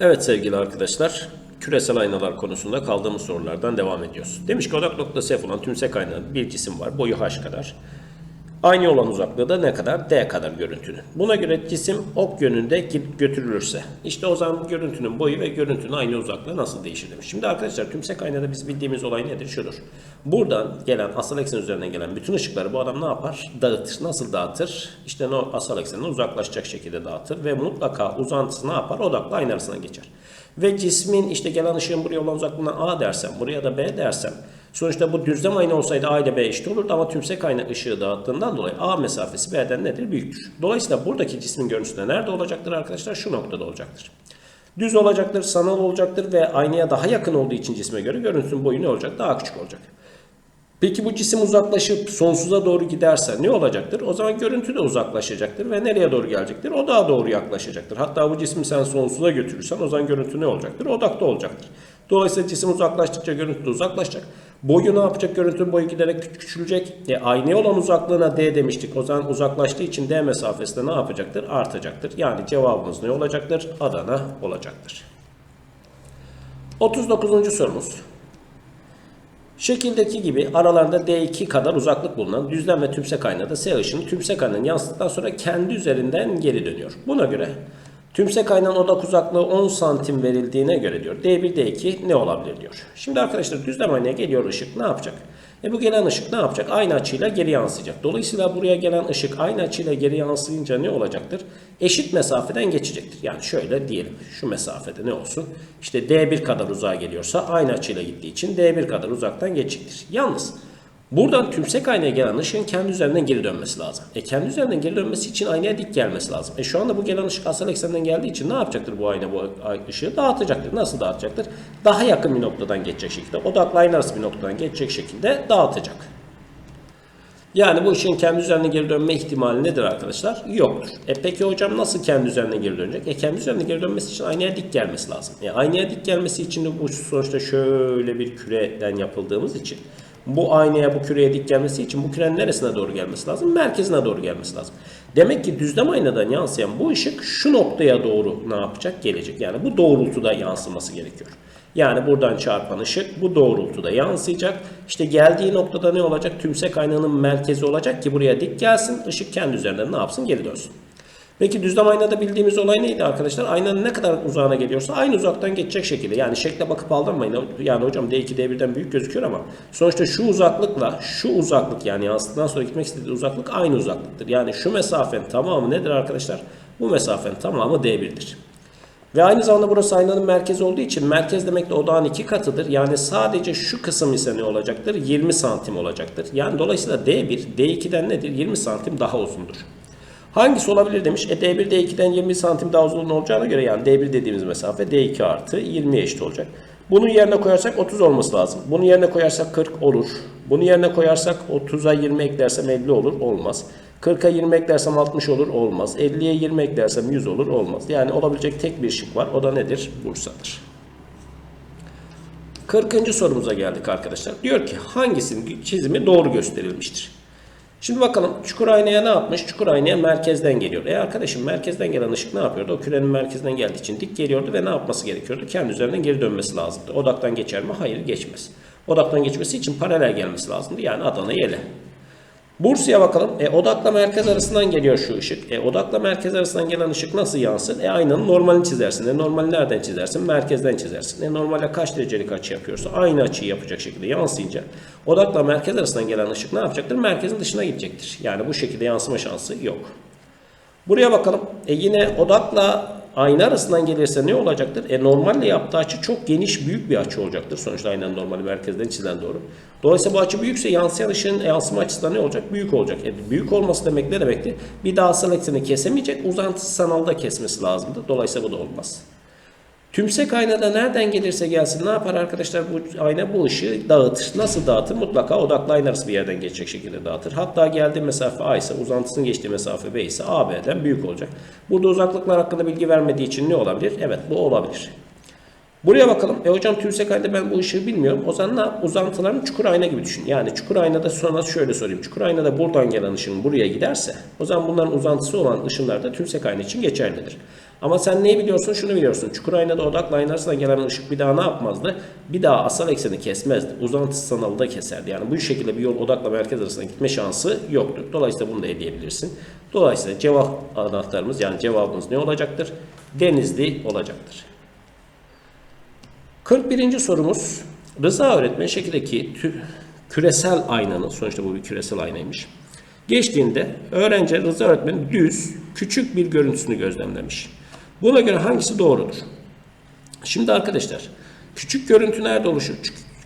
Evet sevgili arkadaşlar, küresel aynalar konusunda kaldığımız sorulardan devam ediyoruz. Demiş ki odak noktası F olan tümsek aynalı bir cisim var, boyu h kadar. Aynı olan uzaklığı da ne kadar? D kadar görüntünün. Buna göre cisim ok yönünde git- götürülürse, işte o zaman görüntünün boyu ve görüntünün aynı uzaklığı nasıl değişir demiş. Şimdi arkadaşlar tümsek aynada biz bildiğimiz olay nedir? Şudur. Buradan gelen asal eksen üzerinden gelen bütün ışıkları bu adam ne yapar? Dağıtır. Nasıl dağıtır? İşte o asal eksenden uzaklaşacak şekilde dağıtır ve mutlaka uzantısı ne yapar? Odakla aynı arasına geçer. Ve cismin işte gelen ışığın buraya olan uzaklığına A dersem, buraya da B dersem Sonuçta bu düzlem ayna olsaydı A ile B eşit olurdu ama tümsek ayna ışığı dağıttığından dolayı A mesafesi B'den nedir? Büyüktür. Dolayısıyla buradaki cismin görüntüsü de nerede olacaktır arkadaşlar? Şu noktada olacaktır. Düz olacaktır, sanal olacaktır ve aynaya daha yakın olduğu için cisme göre görüntünün boyu ne olacak? Daha küçük olacak. Peki bu cisim uzaklaşıp sonsuza doğru giderse ne olacaktır? O zaman görüntü de uzaklaşacaktır ve nereye doğru gelecektir? Odağa doğru yaklaşacaktır. Hatta bu cismi sen sonsuza götürürsen o zaman görüntü ne olacaktır? Odakta olacaktır. Dolayısıyla cisim uzaklaştıkça görüntü de uzaklaşacak. Boyu ne yapacak? Görüntünün boyu giderek küç- küçülecek. E, aynaya olan uzaklığına D demiştik. O zaman uzaklaştığı için D mesafesi de ne yapacaktır? Artacaktır. Yani cevabımız ne olacaktır? Adana olacaktır. 39. sorumuz. Şekildeki gibi aralarında D2 kadar uzaklık bulunan düzlem ve tümsek aynada S ışını tümsek aynanın yansıttıktan sonra kendi üzerinden geri dönüyor. Buna göre tümsek aynanın odak uzaklığı 10 santim verildiğine göre diyor. D1, D2 ne olabilir diyor. Şimdi arkadaşlar düzlem aynaya geliyor ışık ne yapacak? E bu gelen ışık ne yapacak? Aynı açıyla geri yansıyacak. Dolayısıyla buraya gelen ışık aynı açıyla geri yansıyınca ne olacaktır? Eşit mesafeden geçecektir. Yani şöyle diyelim şu mesafede ne olsun? İşte D1 kadar uzağa geliyorsa aynı açıyla gittiği için D1 kadar uzaktan geçecektir. Yalnız buradan tümsek aynaya gelen ışığın kendi üzerinden geri dönmesi lazım. E kendi üzerinden geri dönmesi için aynaya dik gelmesi lazım. E şu anda bu gelen ışık asal eksenden geldiği için ne yapacaktır bu ayna bu ışığı? Dağıtacaktır. Nasıl dağıtacaktır? Daha yakın bir noktadan geçecek şekilde, odakla aynı bir noktadan geçecek şekilde dağıtacak. Yani bu ışığın kendi üzerine geri dönme ihtimali nedir arkadaşlar? Yoktur. E peki hocam nasıl kendi üzerine geri dönecek? E kendi üzerine geri dönmesi için aynaya dik gelmesi lazım. E aynaya dik gelmesi için de bu sonuçta şöyle bir küreden yapıldığımız için bu aynaya bu küreye dik gelmesi için bu kürenin neresine doğru gelmesi lazım? Merkezine doğru gelmesi lazım. Demek ki düzlem aynadan yansıyan bu ışık şu noktaya doğru ne yapacak? Gelecek. Yani bu doğrultuda yansıması gerekiyor. Yani buradan çarpan ışık bu doğrultuda yansıyacak. İşte geldiği noktada ne olacak? Tümsek aynanın merkezi olacak ki buraya dik gelsin. Işık kendi üzerinden ne yapsın? Geri dönsün. Peki düzlem aynada bildiğimiz olay neydi arkadaşlar? Aynanın ne kadar uzağına geliyorsa aynı uzaktan geçecek şekilde. Yani şekle bakıp aldırmayın. Yani hocam D2 D1'den büyük gözüküyor ama sonuçta şu uzaklıkla şu uzaklık yani yansıttıktan sonra gitmek istediği uzaklık aynı uzaklıktır. Yani şu mesafenin tamamı nedir arkadaşlar? Bu mesafenin tamamı D1'dir. Ve aynı zamanda burası aynanın merkezi olduğu için merkez demek de odağın iki katıdır. Yani sadece şu kısım ise ne olacaktır? 20 santim olacaktır. Yani dolayısıyla D1 D2'den nedir? 20 santim daha uzundur. Hangisi olabilir demiş. E D1 D2'den 20 santim daha uzun olacağına göre yani D1 dediğimiz mesafe D2 artı 20 eşit olacak. Bunun yerine koyarsak 30 olması lazım. Bunun yerine koyarsak 40 olur. Bunun yerine koyarsak 30'a 20 eklersem 50 olur. Olmaz. 40'a 20 eklersem 60 olur. Olmaz. 50'ye 20 eklersem 100 olur. Olmaz. Yani olabilecek tek bir şık var. O da nedir? Bursa'dır. 40. sorumuza geldik arkadaşlar. Diyor ki hangisinin çizimi doğru gösterilmiştir? Şimdi bakalım çukur aynaya ne yapmış? Çukur aynaya merkezden geliyor. E arkadaşım merkezden gelen ışık ne yapıyordu? O kürenin merkezinden geldiği için dik geliyordu ve ne yapması gerekiyordu? Kendi üzerinden geri dönmesi lazımdı. Odaktan geçer mi? Hayır geçmez. Odaktan geçmesi için paralel gelmesi lazımdı. Yani Adana'yı ele. Bursa'ya bakalım. E, odakla merkez arasından geliyor şu ışık. E, odakla merkez arasından gelen ışık nasıl yansır? E, aynanın normalini çizersin. E, normali nereden çizersin? Merkezden çizersin. E, normalde kaç derecelik açı yapıyorsa aynı açıyı yapacak şekilde yansıyınca odakla merkez arasından gelen ışık ne yapacaktır? Merkezin dışına gidecektir. Yani bu şekilde yansıma şansı yok. Buraya bakalım. E, yine odakla ayna arasından gelirse ne olacaktır? E normalle yaptığı açı çok geniş büyük bir açı olacaktır. Sonuçta aynanın normali merkezden çizilen doğru. Dolayısıyla bu açı büyükse yansıyan ışığın yansıma açısı ne olacak? Büyük olacak. E büyük olması demek ne demekti? Bir daha asal ekseni kesemeyecek. Uzantısı sanalda kesmesi lazımdı. Dolayısıyla bu da olmaz. Tümsek aynada nereden gelirse gelsin ne yapar arkadaşlar bu ayna bu ışığı dağıtır. Nasıl dağıtır? Mutlaka odaklı ayna arası bir yerden geçecek şekilde dağıtır. Hatta geldiği mesafe A ise uzantısının geçtiği mesafe B ise AB'den büyük olacak. Burada uzaklıklar hakkında bilgi vermediği için ne olabilir? Evet bu olabilir. Buraya bakalım. E hocam tümsek aynada ben bu ışığı bilmiyorum. O zaman ne yap? Uzantılarını çukur ayna gibi düşün. Yani çukur aynada sonra şöyle sorayım. Çukur aynada buradan gelen ışığın buraya giderse o zaman bunların uzantısı olan ışınlar da tümsek ayna için geçerlidir. Ama sen neyi biliyorsun? Şunu biliyorsun. Çukur aynada odakla arasında gelen ışık bir daha ne yapmazdı? Bir daha asal ekseni kesmezdi. Uzantısı sanalı da keserdi. Yani bu şekilde bir yol odakla merkez arasında gitme şansı yoktur. Dolayısıyla bunu da eleyebilirsin. Dolayısıyla cevap anahtarımız yani cevabımız ne olacaktır? Denizli olacaktır. 41. sorumuz Rıza öğretmen şekildeki küresel aynanın sonuçta bu bir küresel aynaymış. Geçtiğinde öğrenci Rıza öğretmenin düz küçük bir görüntüsünü gözlemlemiş. Buna göre hangisi doğrudur? Şimdi arkadaşlar küçük görüntü nerede oluşur?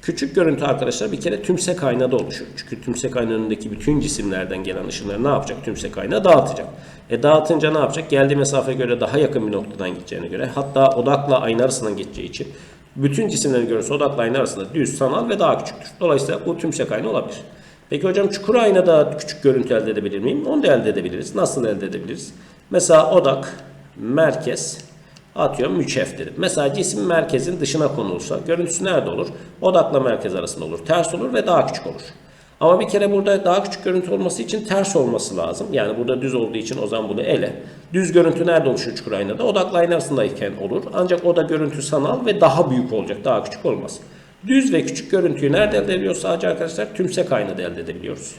Küçük- görüntü arkadaşlar bir kere tümsek aynada oluşur. Çünkü tümsek ayna önündeki bütün cisimlerden gelen ışınları ne yapacak? Tümsek ayna dağıtacak. E dağıtınca ne yapacak? Geldiği mesafeye göre daha yakın bir noktadan gideceğine göre hatta odakla ayna arasından geçeceği için bütün cisimlerin görüntüsü odakla ayna arasında düz, sanal ve daha küçüktür. Dolayısıyla bu tümsek ayna olabilir. Peki hocam çukur aynada küçük görüntü elde edebilir miyim? Onu da elde edebiliriz. Nasıl elde edebiliriz? Mesela odak, merkez, atıyorum müçef dedim. Mesela cisim merkezin dışına konulsa görüntüsü nerede olur? Odakla merkez arasında olur. Ters olur ve daha küçük olur. Ama bir kere burada daha küçük görüntü olması için ters olması lazım. Yani burada düz olduğu için o zaman bunu ele. Düz görüntü nerede oluşur çukur aynada? Odakla ayna arasındayken olur. Ancak o da görüntü sanal ve daha büyük olacak. Daha küçük olmaz. Düz ve küçük görüntüyü nerede elde ediyoruz sadece arkadaşlar? Tümsek aynada elde edebiliyoruz.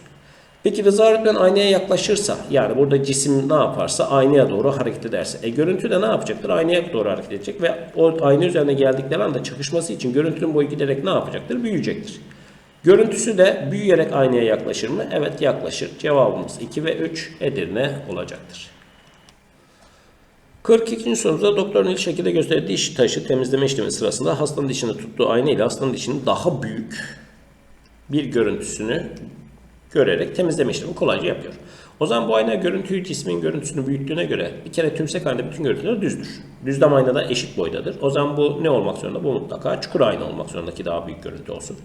Peki Rıza öğretmen aynaya yaklaşırsa yani burada cisim ne yaparsa aynaya doğru hareket ederse. E görüntü de ne yapacaktır? Aynaya doğru hareket edecek ve o ayna üzerine geldikleri anda çakışması için görüntünün boyu giderek ne yapacaktır? Büyüyecektir. Görüntüsü de büyüyerek aynaya yaklaşır mı? Evet yaklaşır. Cevabımız 2 ve 3 Edirne olacaktır. 42. sorumuzda doktorun ilk şekilde gösterdiği diş taşı temizleme işlemi sırasında hastanın dişini tuttuğu ayna ile hastanın dişinin daha büyük bir görüntüsünü görerek temizleme işlemi kolayca yapıyor. O zaman bu ayna görüntüyü cismin görüntüsünü büyüttüğüne göre bir kere tümsek aynada bütün görüntüler düzdür. Düzlem aynada eşit boydadır. O zaman bu ne olmak zorunda? Bu mutlaka çukur ayna olmak zorunda ki daha büyük görüntü olsun.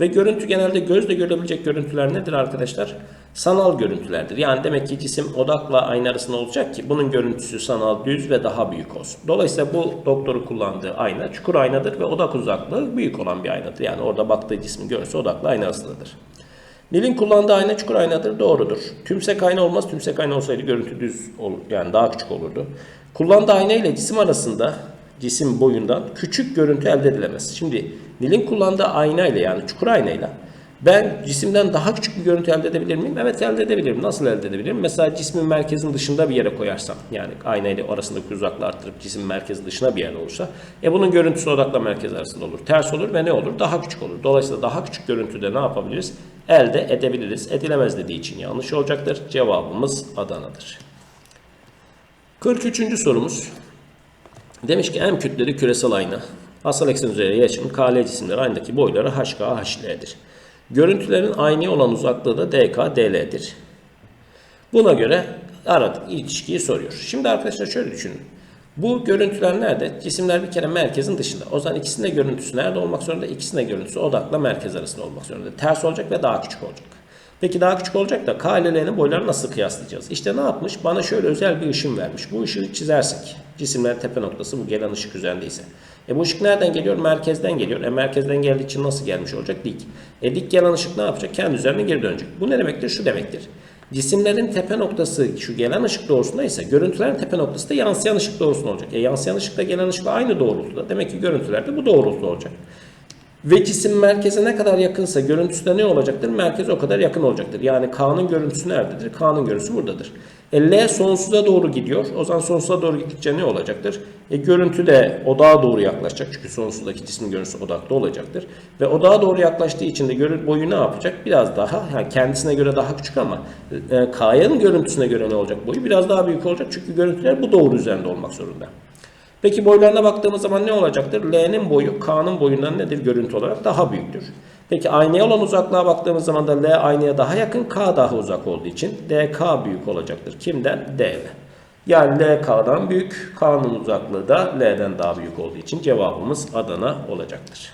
Ve görüntü genelde gözle görülebilecek görüntüler nedir arkadaşlar? Sanal görüntülerdir. Yani demek ki cisim odakla ayna arasında olacak ki bunun görüntüsü sanal, düz ve daha büyük olsun. Dolayısıyla bu doktoru kullandığı ayna çukur aynadır ve odak uzaklığı büyük olan bir aynadır. Yani orada baktığı cismin görüntüsü odakla ayna arasındadır. Nil'in kullandığı ayna çukur aynadır. Doğrudur. Tümsek ayna olmaz. Tümsek ayna olsaydı görüntü düz olur. Yani daha küçük olurdu. Kullandığı ayna ile cisim arasında cisim boyundan küçük görüntü elde edilemez. Şimdi Nil'in kullandığı ayna ile yani çukur ayna ile ben cisimden daha küçük bir görüntü elde edebilir miyim? Evet elde edebilirim. Nasıl elde edebilirim? Mesela cismin merkezin dışında bir yere koyarsam yani ayna ile arasındaki uzaklığı arttırıp cisim merkezi dışına bir yerde olursa e bunun görüntüsü odakla merkez arasında olur. Ters olur ve ne olur? Daha küçük olur. Dolayısıyla daha küçük görüntüde ne yapabiliriz? Elde edebiliriz. Edilemez dediği için yanlış olacaktır. Cevabımız Adana'dır. 43. sorumuz. Demiş ki M kütleli küresel ayna. Asal eksen üzeri yaşım KL cisimleri aynadaki boyları HK, HL'dir. Görüntülerin aynı olan uzaklığı da DK, DL'dir. Buna göre aradık ilişkiyi soruyor. Şimdi arkadaşlar şöyle düşünün. Bu görüntüler nerede? Cisimler bir kere merkezin dışında. O zaman ikisinin de görüntüsü nerede olmak zorunda? İkisinin de görüntüsü odakla merkez arasında olmak zorunda. Ters olacak ve daha küçük olacak. Peki daha küçük olacak da K ile L'nin boylarını nasıl kıyaslayacağız? İşte ne yapmış? Bana şöyle özel bir ışın vermiş. Bu ışığı çizersek, cisimlerin tepe noktası bu gelen ışık üzerindeyse. E bu ışık nereden geliyor? Merkezden geliyor. E merkezden geldiği için nasıl gelmiş olacak? Dik. E dik gelen ışık ne yapacak? Kendi üzerine geri dönecek. Bu ne demektir? Şu demektir. Cisimlerin tepe noktası şu gelen ışık doğrusunda ise görüntülerin tepe noktası da yansıyan ışık doğrusunda olacak. E yansıyan ışık da gelen ışıkla aynı doğrultuda. Demek ki görüntüler de bu doğrultuda olacak. Ve cisim merkeze ne kadar yakınsa görüntüsü de ne olacaktır? Merkeze o kadar yakın olacaktır. Yani K'nın görüntüsü nerededir? K'nın görüntüsü buradadır. E, L sonsuza doğru gidiyor. O zaman sonsuza doğru gittikçe ne olacaktır? E, görüntü de odağa doğru yaklaşacak. Çünkü sonsuzdaki cismin görüntüsü odakta olacaktır. Ve odağa doğru yaklaştığı için de görü boyu ne yapacak? Biraz daha yani kendisine göre daha küçük ama e, K'nın görüntüsüne göre ne olacak boyu? Biraz daha büyük olacak. Çünkü görüntüler bu doğru üzerinde olmak zorunda. Peki boylarına baktığımız zaman ne olacaktır? L'nin boyu K'nın boyundan nedir görüntü olarak? Daha büyüktür. Peki aynaya olan uzaklığa baktığımız zaman da L aynaya daha yakın, K daha uzak olduğu için DK büyük olacaktır. Kimden? D'den. Yani L K'dan büyük, K'nın uzaklığı da L'den daha büyük olduğu için cevabımız Adana olacaktır.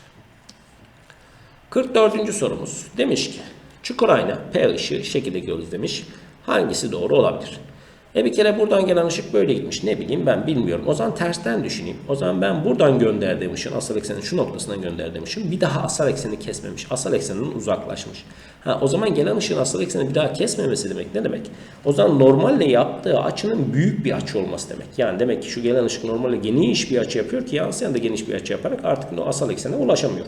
44. sorumuz. Demiş ki çukur ayna P ışığı şekilde görülür demiş. Hangisi doğru olabilir? E bir kere buradan gelen ışık böyle gitmiş. Ne bileyim ben bilmiyorum. O zaman tersten düşüneyim. O zaman ben buradan gönderdiğim ışığın asal eksenin şu noktasından gönderdiğim ışığın bir daha asal eksenini kesmemiş. Asal ekseninden uzaklaşmış. Ha, o zaman gelen ışığın asal ekseni bir daha kesmemesi demek ne demek? O zaman normalle yaptığı açının büyük bir açı olması demek. Yani demek ki şu gelen ışık normalde geniş bir açı yapıyor ki yansıyan da geniş bir açı yaparak artık o asal eksene ulaşamıyor.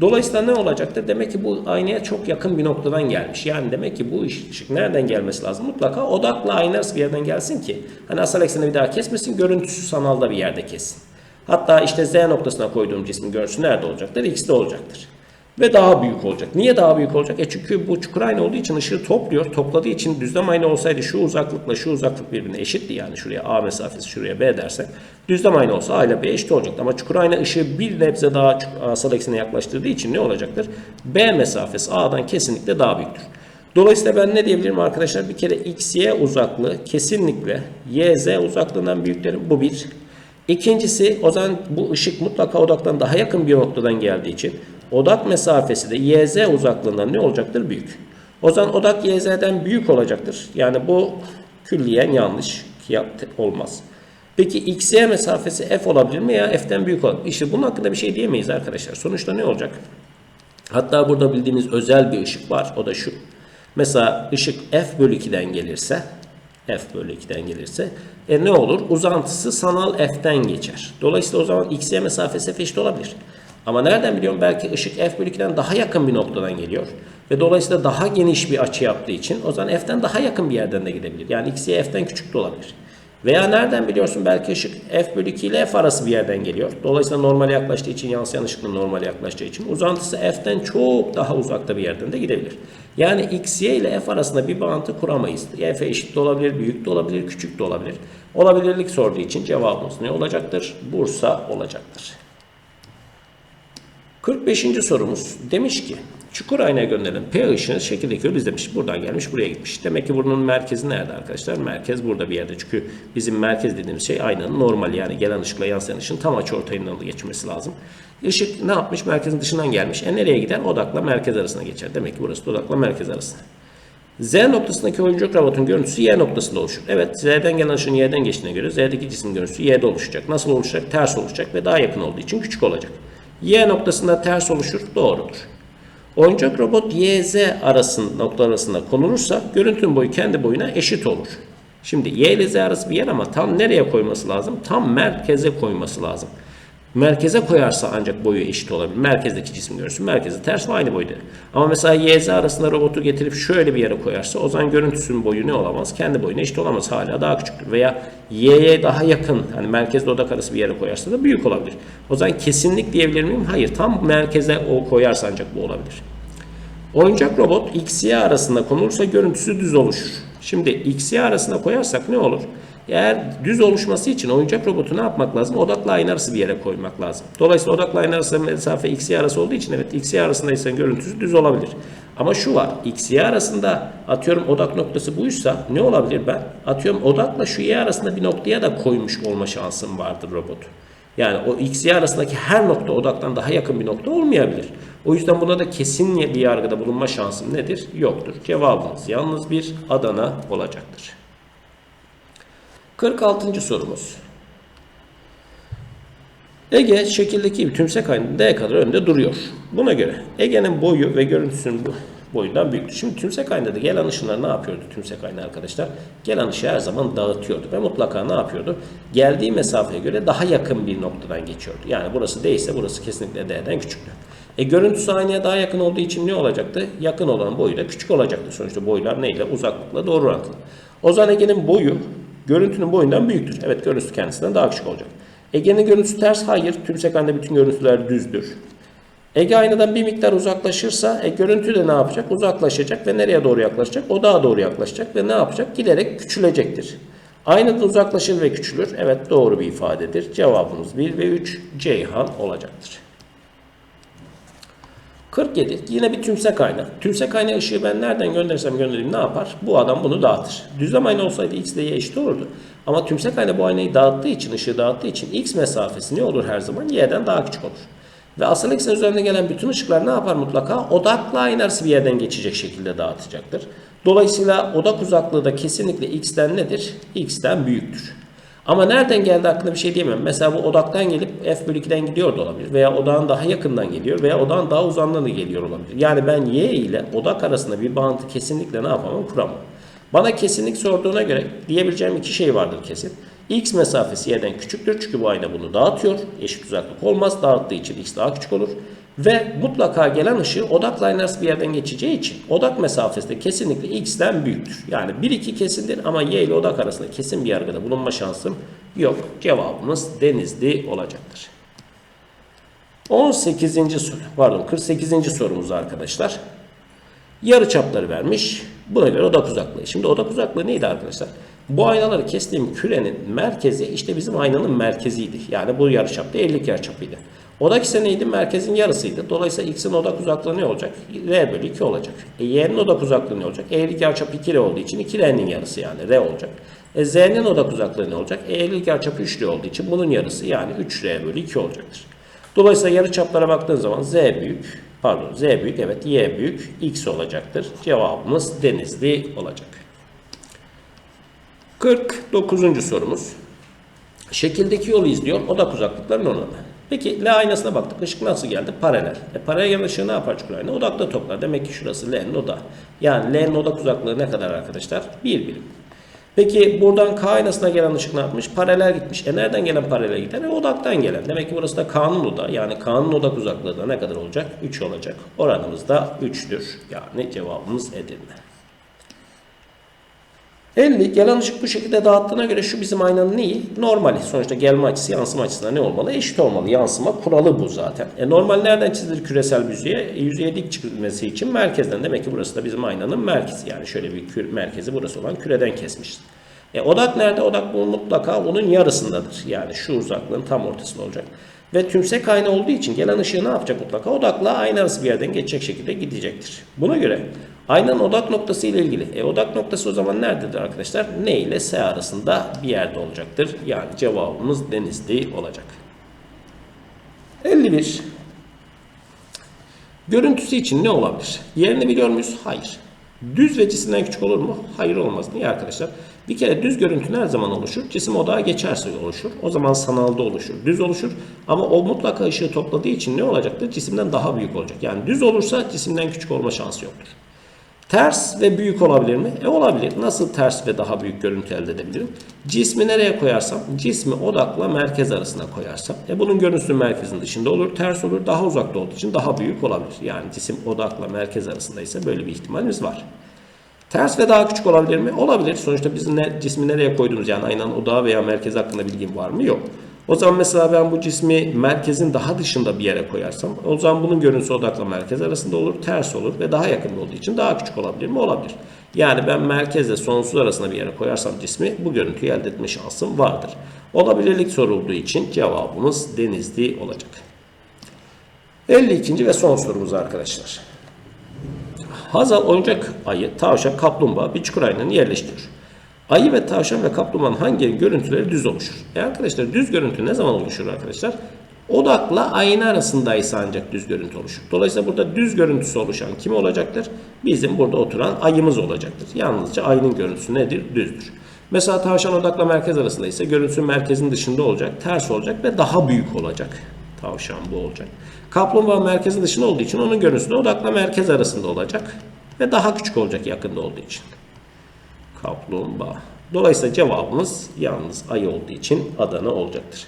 Dolayısıyla ne olacaktır? Demek ki bu aynaya çok yakın bir noktadan gelmiş. Yani demek ki bu ışık nereden gelmesi lazım? Mutlaka odakla aynı arası bir yerden gelsin ki hani asal ekseni bir daha kesmesin, görüntüsü sanalda bir yerde kessin. Hatta işte Z noktasına koyduğum cismin görüntüsü nerede olacaktır? X'de olacaktır. Ve daha büyük olacak. Niye daha büyük olacak? E çünkü bu çukur aynı olduğu için ışığı topluyor. Topladığı için düzlem aynı olsaydı şu uzaklıkla şu uzaklık birbirine eşitti. Yani şuraya A mesafesi şuraya B dersek. Düzlem aynı olsa A ile B eşit olacaktı. Ama çukur aynı ışığı bir nebze daha asal eksene yaklaştırdığı için ne olacaktır? B mesafesi A'dan kesinlikle daha büyüktür. Dolayısıyla ben ne diyebilirim arkadaşlar? Bir kere X, Y uzaklığı kesinlikle Y, Z uzaklığından büyüktir. Bu bir. İkincisi o zaman bu ışık mutlaka odaktan daha yakın bir noktadan geldiği için odak mesafesi de YZ uzaklığından ne olacaktır? Büyük. O zaman odak YZ'den büyük olacaktır. Yani bu külliyen yanlış olmaz. Peki XY mesafesi F olabilir mi ya F'den büyük olabilir. İşte bunun hakkında bir şey diyemeyiz arkadaşlar. Sonuçta ne olacak? Hatta burada bildiğimiz özel bir ışık var. O da şu. Mesela ışık F bölü 2'den gelirse f bölü 2'den gelirse e ne olur? Uzantısı sanal f'ten geçer. Dolayısıyla o zaman x'ye mesafesi f eşit olabilir. Ama nereden biliyorum? Belki ışık f bölü 2'den daha yakın bir noktadan geliyor. Ve dolayısıyla daha geniş bir açı yaptığı için o zaman f'ten daha yakın bir yerden de gidebilir. Yani x'ye f'ten küçük de olabilir. Veya nereden biliyorsun? Belki ışık f bölü 2 ile f arası bir yerden geliyor. Dolayısıyla normale yaklaştığı için yansıyan ışıkla normale yaklaştığı için uzantısı f'ten çok daha uzakta bir yerden de gidebilir. Yani x, ile f arasında bir bağıntı kuramayız. f eşit de olabilir, büyük de olabilir, küçük de olabilir. Olabilirlik sorduğu için cevabımız ne olacaktır? Bursa olacaktır. 45. sorumuz demiş ki Çukur aynaya gönderilen P ışını şekildeki yol izlemiş. Buradan gelmiş buraya gitmiş. Demek ki bunun merkezi nerede arkadaşlar? Merkez burada bir yerde. Çünkü bizim merkez dediğimiz şey aynanın normal yani gelen ışıkla yansıyan ışığın tam açı ortayından geçmesi lazım. Işık ne yapmış? Merkezin dışından gelmiş. E nereye gider? Odakla merkez arasına geçer. Demek ki burası da odakla merkez arasında. Z noktasındaki oyuncak robotun görüntüsü Y noktasında oluşur. Evet Z'den gelen ışığın Y'den geçtiğine göre Z'deki cismin görüntüsü Y'de oluşacak. Nasıl oluşacak? Ters oluşacak ve daha yakın olduğu için küçük olacak. Y noktasında ters oluşur. Doğrudur. Oyuncak robot YZ arasında, nokta arasında konulursa görüntünün boyu kendi boyuna eşit olur. Şimdi Y ile Z arası bir yer ama tam nereye koyması lazım? Tam merkeze koyması lazım. Merkeze koyarsa ancak boyu eşit olabilir. Merkezdeki cisim görürsün. Merkezi ters ve aynı boyda. Ama mesela YZ arasında robotu getirip şöyle bir yere koyarsa o zaman görüntüsünün boyu ne olamaz? Kendi boyuna eşit olamaz. Hala daha küçüktür. Veya Y'ye daha yakın hani merkezde odak arası bir yere koyarsa da büyük olabilir. O zaman kesinlik diyebilir miyim? Hayır. Tam merkeze o koyarsa ancak bu olabilir. Oyuncak robot X-Y arasında konulursa görüntüsü düz oluşur. Şimdi X-Y arasında koyarsak ne olur? Eğer düz oluşması için oyuncak robotu ne yapmak lazım? Odakla aynı arası bir yere koymak lazım. Dolayısıyla odakla aynı arası mesafe x-y arası olduğu için evet x-y arasındaysa görüntüsü düz olabilir. Ama şu var. x-y arasında atıyorum odak noktası buysa ne olabilir ben? Atıyorum odakla şu y arasında bir noktaya da koymuş olma şansım vardır robotu. Yani o x, y arasındaki her nokta odaktan daha yakın bir nokta olmayabilir. O yüzden buna da kesin bir yargıda bulunma şansım nedir? Yoktur. Cevabımız yalnız bir Adana olacaktır. 46. sorumuz. Ege şekildeki gibi tümsek aynı D kadar önde duruyor. Buna göre Ege'nin boyu ve görüntüsünün boyundan büyüktür. Şimdi tümsek aynada gelen ışınlar ne yapıyordu tümsek ayna arkadaşlar? Gelen ışığı her zaman dağıtıyordu ve mutlaka ne yapıyordu? Geldiği mesafeye göre daha yakın bir noktadan geçiyordu. Yani burası D ise burası kesinlikle D'den küçüktü. E görüntüsü aynaya daha yakın olduğu için ne olacaktı? Yakın olan boyu da küçük olacaktı. Sonuçta boylar neyle? Uzaklıkla doğru orantılı. O zaman Ege'nin boyu görüntünün boyundan büyüktür. Evet görüntüsü kendisinden daha küçük olacak. Ege'nin görüntüsü ters. Hayır. Tümsek aynada bütün görüntüler düzdür. Ege aynadan bir miktar uzaklaşırsa e, görüntü de ne yapacak? Uzaklaşacak ve nereye doğru yaklaşacak? Odağa doğru yaklaşacak ve ne yapacak? Giderek küçülecektir. Aynada uzaklaşır ve küçülür. Evet doğru bir ifadedir. Cevabımız 1 ve 3 Ceyhan olacaktır. 47. Yine bir tümsek ayna. Tümsek ayna ışığı ben nereden göndersem göndereyim ne yapar? Bu adam bunu dağıtır. Düzlem ayna olsaydı x ile y eşit olurdu. Ama tümsek ayna bu aynayı dağıttığı için, ışığı dağıttığı için x mesafesi ne olur her zaman? y'den daha küçük olur. Ve asal eksen üzerinde gelen bütün ışıklar ne yapar mutlaka? Odakla aynı arası bir yerden geçecek şekilde dağıtacaktır. Dolayısıyla odak uzaklığı da kesinlikle x'ten nedir? x'ten büyüktür. Ama nereden geldi aklına bir şey diyemem. Mesela bu odaktan gelip f bölü 2'den gidiyor da olabilir. Veya odağın daha yakından geliyor veya odağın daha uzağından da geliyor olabilir. Yani ben y ile odak arasında bir bağıntı kesinlikle ne yapamam? Kuramam. Bana kesinlik sorduğuna göre diyebileceğim iki şey vardır kesin. X mesafesi y'den küçüktür çünkü bu ayna bunu dağıtıyor. Eşit uzaklık olmaz. Dağıttığı için x daha küçük olur. Ve mutlaka gelen ışığı odakla aynı arası bir yerden geçeceği için odak mesafesi de kesinlikle x'ten büyüktür. Yani 1-2 kesindir ama y ile odak arasında kesin bir yargıda bulunma şansım yok. Cevabımız denizli olacaktır. 18. soru, pardon 48. sorumuz arkadaşlar. Yarı çapları vermiş. Buna göre odak uzaklığı. Şimdi odak uzaklığı neydi arkadaşlar? Bu aynaları kestiğim kürenin merkezi işte bizim aynanın merkeziydi. Yani bu yarıçapta 50 yarıçapıydı. Odak ise neydi? Merkezin yarısıydı. Dolayısıyla x'in odak uzaklığı ne olacak? r bölü 2 olacak. E, y'nin odak uzaklığı ne olacak? Eğrilik yarıçapı 2r olduğu için 2r'nin yarısı yani r olacak. E, z'nin odak uzaklığı ne olacak? Eğrilik yarıçapı 3r olduğu için bunun yarısı yani 3r bölü 2 olacaktır. Dolayısıyla yarıçaplara baktığın zaman z büyük, pardon z büyük evet y büyük x olacaktır. Cevabımız denizli olacak. 49. sorumuz. Şekildeki yolu izliyor. Odak uzaklıklarının oranı. Peki L aynasına baktık. Işık nasıl geldi? Paralel. E, paralel gelen ışığı ne yapar çukur ayna? Odakta toplar. Demek ki şurası L'nin odağı. Yani L'nin odak uzaklığı ne kadar arkadaşlar? 1 birim. Peki buradan K aynasına gelen ışık ne yapmış? Paralel gitmiş. E nereden gelen paralel gider? E odaktan gelen. Demek ki burası da K'nın odağı. Yani K'nın odak uzaklığı da ne kadar olacak? 3 olacak. Oranımız da 3'tür. Yani cevabımız Edirne. 50 gelen ışık bu şekilde dağıttığına göre şu bizim aynanın neyi? Normali. Sonuçta gelme açısı yansıma açısına ne olmalı? Eşit olmalı. Yansıma kuralı bu zaten. E normal nereden çizilir küresel yüzeye? E, yüzeye dik çıkılması için merkezden. Demek ki burası da bizim aynanın merkezi. Yani şöyle bir kür, merkezi burası olan küreden kesmişiz. E odak nerede? Odak bu mutlaka bunun yarısındadır. Yani şu uzaklığın tam ortasında olacak. Ve tümsek ayna olduğu için gelen ışığı ne yapacak mutlaka? Odakla ayna arası bir yerden geçecek şekilde gidecektir. Buna göre aynanın odak noktası ile ilgili. E odak noktası o zaman nerededir arkadaşlar? N ile S arasında bir yerde olacaktır. Yani cevabımız denizli olacak. 51. Görüntüsü için ne olabilir? Yerini biliyor muyuz? Hayır. Düz ve cisimden küçük olur mu? Hayır olmaz. Niye arkadaşlar? Bir kere düz görüntü her zaman oluşur. Cisim odağa geçerse oluşur. O zaman sanalda oluşur. Düz oluşur. Ama o mutlaka ışığı topladığı için ne olacaktır? Cisimden daha büyük olacak. Yani düz olursa cisimden küçük olma şansı yoktur. Ters ve büyük olabilir mi? E olabilir. Nasıl ters ve daha büyük görüntü elde edebilirim? Cismi nereye koyarsam? Cismi odakla merkez arasına koyarsam. E bunun görüntüsü merkezin dışında olur. Ters olur. Daha uzakta olduğu için daha büyük olabilir. Yani cisim odakla merkez arasındaysa böyle bir ihtimalimiz var. Ters ve daha küçük olabilir mi? Olabilir. Sonuçta bizim ne, cismi nereye koyduğumuz yani aynanın odağı veya merkezi hakkında bilgim var mı? Yok. O zaman mesela ben bu cismi merkezin daha dışında bir yere koyarsam o zaman bunun görüntüsü odakla merkez arasında olur, ters olur ve daha yakın olduğu için daha küçük olabilir mi? Olabilir. Yani ben merkezle sonsuz arasında bir yere koyarsam cismi bu görüntüyü elde etme şansım vardır. Olabilirlik sorulduğu için cevabımız denizli olacak. 52. ve son sorumuz arkadaşlar. Hazal oyuncak ayı, tavşan, kaplumbağa bir çukur aynanı yerleştiriyor. Ayı ve tavşan ve kaplumbağanın hangi görüntüleri düz oluşur? E arkadaşlar düz görüntü ne zaman oluşur arkadaşlar? Odakla ayna arasındaysa ancak düz görüntü oluşur. Dolayısıyla burada düz görüntüsü oluşan kim olacaktır? Bizim burada oturan ayımız olacaktır. Yalnızca ayının görüntüsü nedir? Düzdür. Mesela tavşan odakla merkez arasındaysa görüntüsü merkezin dışında olacak, ters olacak ve daha büyük olacak. Tavşan bu olacak. Kaplumbağa merkezin dışında olduğu için onun görüntüsü de odakla merkez arasında olacak ve daha küçük olacak yakında olduğu için. Kaplumbağa. Dolayısıyla cevabımız yalnız ayı olduğu için Adana olacaktır.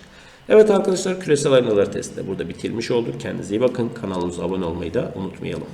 Evet arkadaşlar küresel aynalar testi de burada bitirmiş olduk. Kendinize iyi bakın. Kanalımıza abone olmayı da unutmayalım.